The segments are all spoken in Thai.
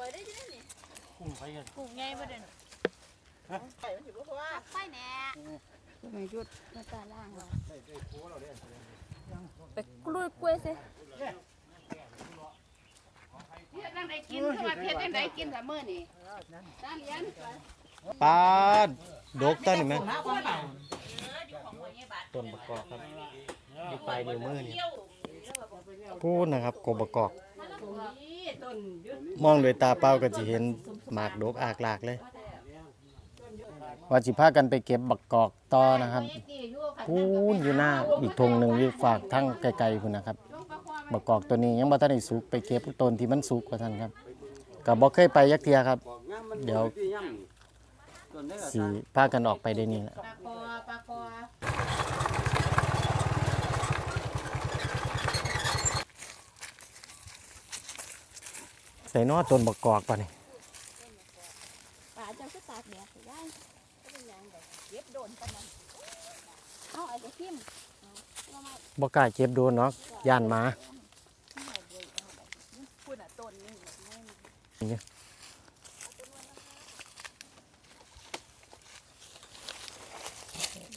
ล่อยได้ยังไงนี่กุ้งไปกันกุ้งใหญ่บ่เด่นไปมันสิบ่พอไปแน่ไม่หยุดมาตาล่างเราไปกล้วยกล้วยสิเฮ็ดจังไดกินคือว่าเฮ็ดจังไดกินแต่มื้อนี่ตาเลี้ยงปลาดกต้นเห็นไหมต้นประกอบครับอยู่ปลายนิ้วมือนี่พูดนะครับกบประกอบนี่ต้นหยุด มองด้วยตาเปล่าก็จะเห็นหมากดกอากลากเลย ว่าสิพากันไปเก็บบักกอกต่อนะครับพูนอยู่หน้าอีกทงหนึ่งอยู่ฝากทั้งไกลๆคุณนะครับ บักกอกตัวนี้ยังบ่ทันได้สุกไปเก็บต้นที่มันสุกกว่าท่านครับก็บ่เคยไปยักเทียครับ เดี๋ยวสิพากันออกไปได้นี่แหละ ปลาคอปลาคอ ใส่นอต้นบักกอกป่ะนี่ป่าเจ้าก็ตากแดดได้ก็เป็นยังไงเย็บโดนปานนั้นเอาไอ้ทิมบ่กล้าเก็บโดนเนาะย่านหมาพูดอะต้นนี่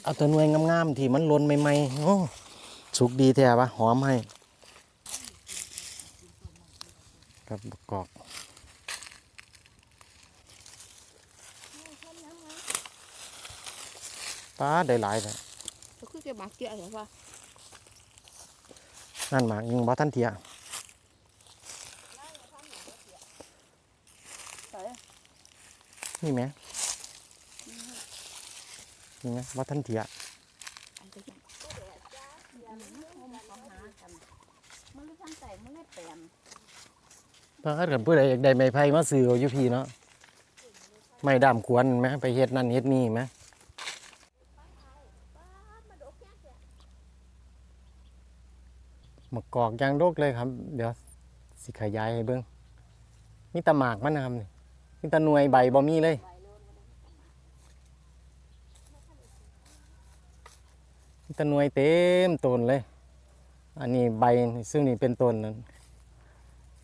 เอาตัวหน่วยงามๆที่มันหล่นใหม่ๆโอ้สุกดีแท้ปะหอมให้ ครับบักกอกปลาได้หลายเลยก็คือจะบาดเจ็บเหรอวะนั่นหมากยิงบ่ทันเทียนี่ไหมนี่ไหมบ่ทันเทียอันจะยังมันเลยทำใจมันเลยแปลน ถ้าเกิดผู้ใดอยากได้ไม้ไผ่มาซื้อเอาอยู่พี่เนาะไม้ดามควรไหมไปเฮ็ดนั่นเฮ็ดนี่ไหมมะกอกยางโรกเลยครับ เดี๋ยวสิขยายให้เบิ่งมีแตะหมากมันนะนี่มีตะหน่วยใบบ่มีเลยมีตะหน่วยเต็มต้นเลย อันนี้ใบซึ่งนี่เป็นต้นนั้น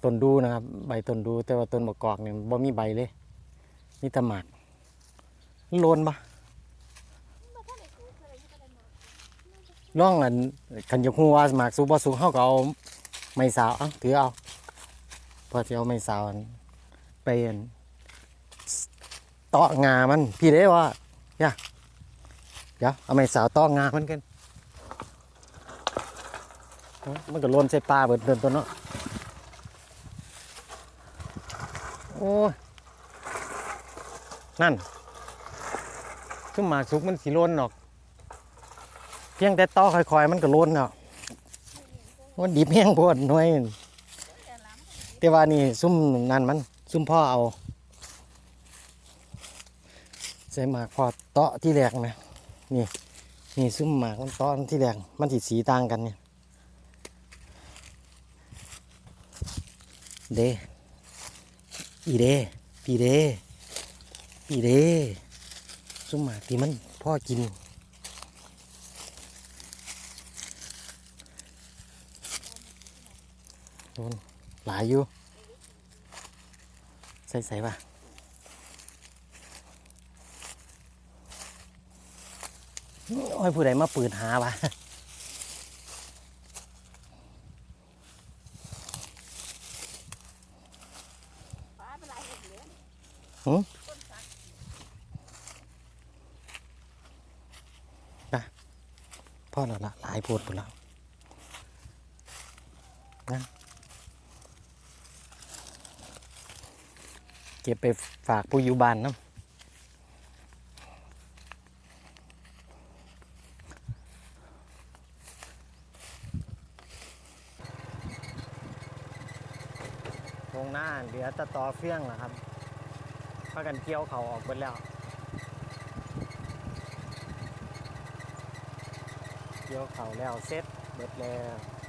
ต้นดูนะครับ ใบต้นดู แต่ว่าต้นมะกอกเนี่ยบ่มีใบเลยมีแต่หมากโลนปะล่องอันคันยกฮู้ว่าหมากสุกบ่สุกเฮาก็เอาไม้สาวอ้าถือเอาพอสิเอาไม้สาวไปอันตาะงามันพี่เด้ว่าอย่าเดี๋ยวเอาไม้สาวตาะงามันกันมันก็โลนใส่ปลาเบิดเดินตัวเนาะ โอ้ยนั่นซุ่มหมากสุกมันสีล้นหรอก เพียงแต่ต่อค่อยๆ มันก็ล้นเนาะมันดิบแห้งโพดหน่วยแต่ว่านี่ซุ่มนั่นมัน ซุ่มพ่อเอา ใส่หมากพอเตาะที่แรกนะนี่ นี่ซุ่มหมากมันเตาะที่แรกมันสีสีต่างกันเนี่ยเด้ ปีเดปีเดปีเดสมหมากที่มันพ่อกินโดนหลายอยู่ ใส่ใส่ป่ะโอ้ยผู้ใดมาปืนหาป่ะ ป้าเป็นไรเห็ดเหลือง หืมพ่อเราละหลายโพดหมดแล้วนะเก็บไปฝากผู้อยู่บ้านน้ำตรงหน้าเหลือแตะตอเฟี้ยงนะครับ พากันเกี่ยวเขาออกไปแล้ว เกี่ยวเขาแล้วเซ็ตเบิดแล้ว